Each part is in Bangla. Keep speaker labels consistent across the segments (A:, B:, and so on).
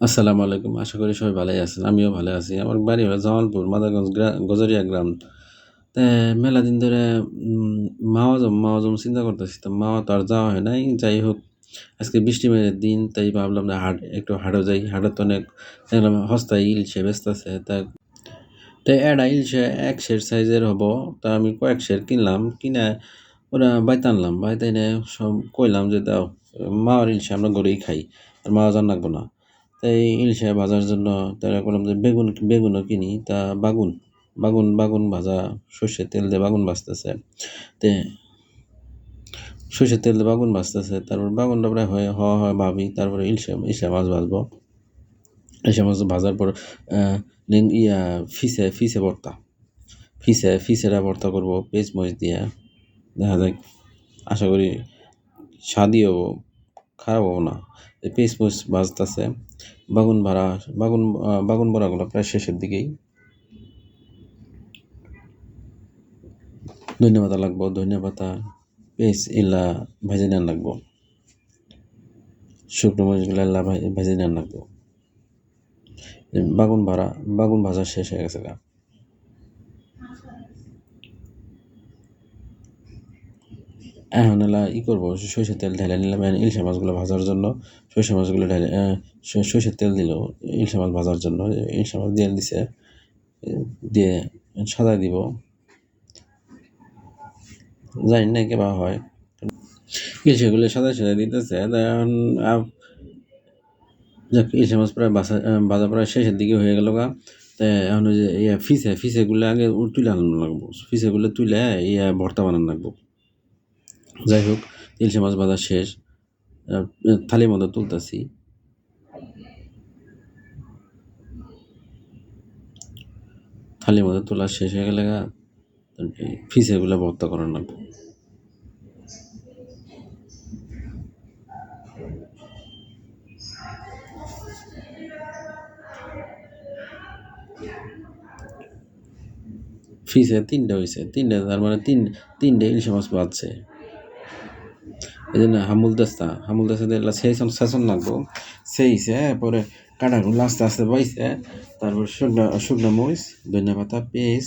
A: আসসালামু আলাইকুম আশা করি সবাই ভালোই আছেন আমিও ভালো আছি। আমার বাড়ি হলো জামালপুর মাদারগঞ্জ গ্রা- গজারিয়া গ্রাম। মেলা দিন ধরে উম, মাওয়া যাম মাওয়া যাম চিন্তা করতেছি। তো মাওয়া তো আর যাওয়া হয় নাই যাই হোক আজকে বৃষ্টি মেঘের দিন তাই ভাবলাম না হাট একটু হাটও যাই। হাটে তো অনেক দেখলাম হস্তায় ব্যস্ত আছে তা তো এটা ইলশে এক শের সাইজের হব তা আমি কয়েক শের কিনলাম কিনে ওরা বাইতে আনলাম। বাইতে এনে সব কইলাম যে দাও মাওয়ার ইলশে আমরা গড়েই খাই আর মাওয়া জান লাগবো না। তাই ইলিশে ভাজার জন্য তারা করলাম যে বেগুন, বেগুনও কিনি। তা বাগুন বাগুন বাগুন ভাজা, সর্ষের তেল দিয়ে বাগুন ভাজতেছে। তে সর্ষের তেল দিয়ে বাগুন ভাজতেছে। তারপর বাগুনটা প্রায় হয়, হওয়া হয় ভাবি। তারপরে ইলিশে ইলিশে মাছ ভাজবো। ইলিশে মাছ ভাজার পর ইয়া, ফিসে ফিসে ভর্তা। ফিসে, ফিসেরা ভর্তা করব পেঁচ মরিচ দিয়ে। দেখা যাক। আশা করি স্বাদই হব খারাপ হব না। পেঁচ মরিচ ভাজতেছে বাগুন ভাড়া, বাগুন বাগুন বড়াগুলো প্রায় শেষের দিকেই। ধনিয়া পাতা লাগবো ধনিয়া পাতা পেঁচ ইলা ভেজে নেন লাগবো। শুকনো মরিচগুলো এলা ভেজে নেন লাগবো। বাগুন ভাড়া, বাগুন ভাজা শেষ হয়ে গেছে গা। এখন এলা ই করব সরষের তেল ঢেলে নিলাম ইলশা মাছগুলো ভাজার জন্য। সরষে মাছগুলো ঢেলে সরষের তেল দিল ইলশা মাছ ভাজার জন্য। ইলশা মাছ দিয়ে দিছে, দিয়ে সাদা দিব। জানি না কেবা হয়। ইলশাগুলো সাদা সাদা দিতেছে এখন ইলশা মাছ প্রায় বাসা ভাজা প্রায় শেষের দিকে হয়ে গেল গা। এখন ওই যে ইয়া ফিসে, ফিসেগুলো আগে তুলে আনানো লাগবো। ফিসেগুলো তুলে ইয়া ভর্তা বানানো লাগবো। যাই হোক, ইলশা মাছ ভাজা শেষ। থালির মধ্যে তুলতেছি। থালির মধ্যে তোলা শেষ হয়ে গেলে ফিসেগুলো ভর্তা করানো লাগবো ফিসে তিনটে হয়েছে তিনটে, তার মানে তিন, তিনটে ইলিশ মাছ বাজছে। এই দেস্তা, হামুল দেস্তা দিয়ে সেসন সেসন লাগবো সেইছে পরে কাটাগুলো আস্তে আস্তে বাইছে, তারপর শুকনো শুকনো মরিচ, ধনিয়া পাতা, পেঁয়াজ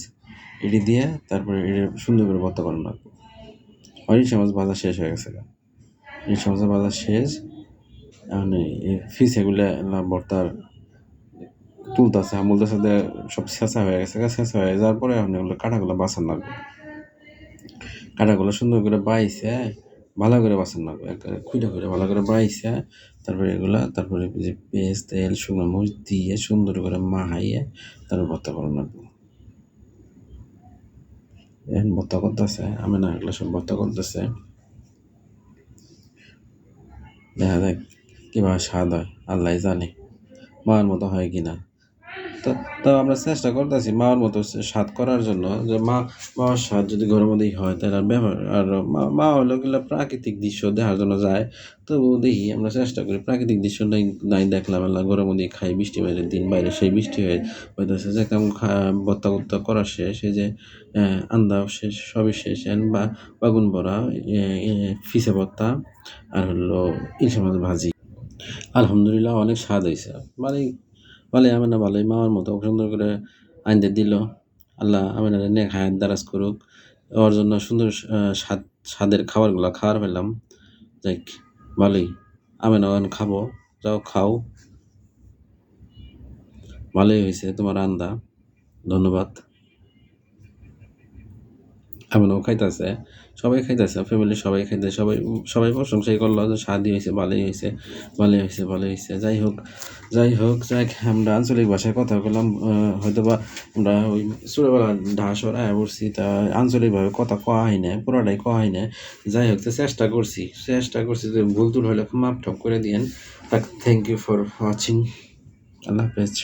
A: এটি দিয়ে তারপরে এটা সুন্দর করে ভর্তা করানো লাগবো ইলিশ মাছ ভাজা শেষ হয়ে গেছে গা। ইলিশ মাছ ভাজা শেষ এখন এই ফিসেগুলো ভর্তার তুলতেছে দেস্তা দিয়ে সব ছেঁচা হয়ে গেছে। ছেঁচা হয়ে যাওয়ার পরে এখন এগুলো কাটাগুলো বাছান লাগবে কাটাগুলো সুন্দর করে বাইছে ভালো করে বাছান লাগবে একবারে খুঁড়ে খুঁড়ে ভালো করে বাইছে তারপরে এগুলা, তারপরে যে পেঁয়াজ, তেল, শুকনো মরিচ দিয়ে সুন্দর করে মাহাইয়ে তারপর ভর্তা করে লাগবে এখন ভর্তা করতেছে, আমি না এগুলো সব ভর্তা করতেছে। দেখা যাক কীভাবে স্বাদ হয় আল্লাহ জানে, মার মতো হয় কিনা। তো তো আমরা চেষ্টা করতেছি মার মতো স্বাদ করার জন্য যে মা, মার স্বাদ যদি ঘরের মধ্যেই হয়, তাহলে আর ব্যবহার, আর মা মা হলো গেলে প্রাকৃতিক দৃশ্য দেখার জন্য যায়। তবুও দেখি আমরা চেষ্টা করি প্রাকৃতিক দৃশ্য নাই নাই দেখলাম, আল্লাহ ঘরের মধ্যেই খাই বৃষ্টি বাইরের দিন বাইরে সেই বৃষ্টি হয়ে হইতেছে। যে কেমন বত্তা বত্তা করা শেষ, এই যে আন্দা শেষ, সবই শেষ। বা, বাগুন বড়া ফিসে ভর্তা, আর হলো ইলিশ মাছ ভাজি। আলহামদুলিল্লাহ অনেক স্বাদ হয়েছে মানে ভালোই আমি না ভালোই মামার মতো সুন্দর করে আইনদের দিল। আল্লাহ আমি না নেক হায়াত দারাজ করুক। ওর জন্য সুন্দর স্বাদ, স্বাদের খাবারগুলো খাওয়ার পেলাম যাক ভালোই। আমি না ওখানে খাব, যাও খাও। ভালোই হয়েছে তোমার আন্দা ধন্যবাদ। এমনও খাইতেছে। সবাই খাইতেছে ফ্যামিলি সবাই খাইতে সবাই সবাই প্রশংসাই করল যে স্বাদই হয়েছে ভালোই হয়েছে ভালোই হয়েছে ভালোই হয়েছে যাই হোক যাই হোক যাই আমরা আঞ্চলিক ভাষায় কথা বললাম হয়তো বা আমরা ওই ছোটোবেলা ঢাসর পড়ছি, তা আঞ্চলিকভাবে কথা কওয়া হয় না পুরোটাই কওয়া হয় না যাই হোক, তো চেষ্টা করছি চেষ্টা করছি যে ভুল টুল হলে মাপ ঠপ করে দিয়েন। থ্যাংক ইউ ফর ওয়াচিং আল্লাহ হাফেজ।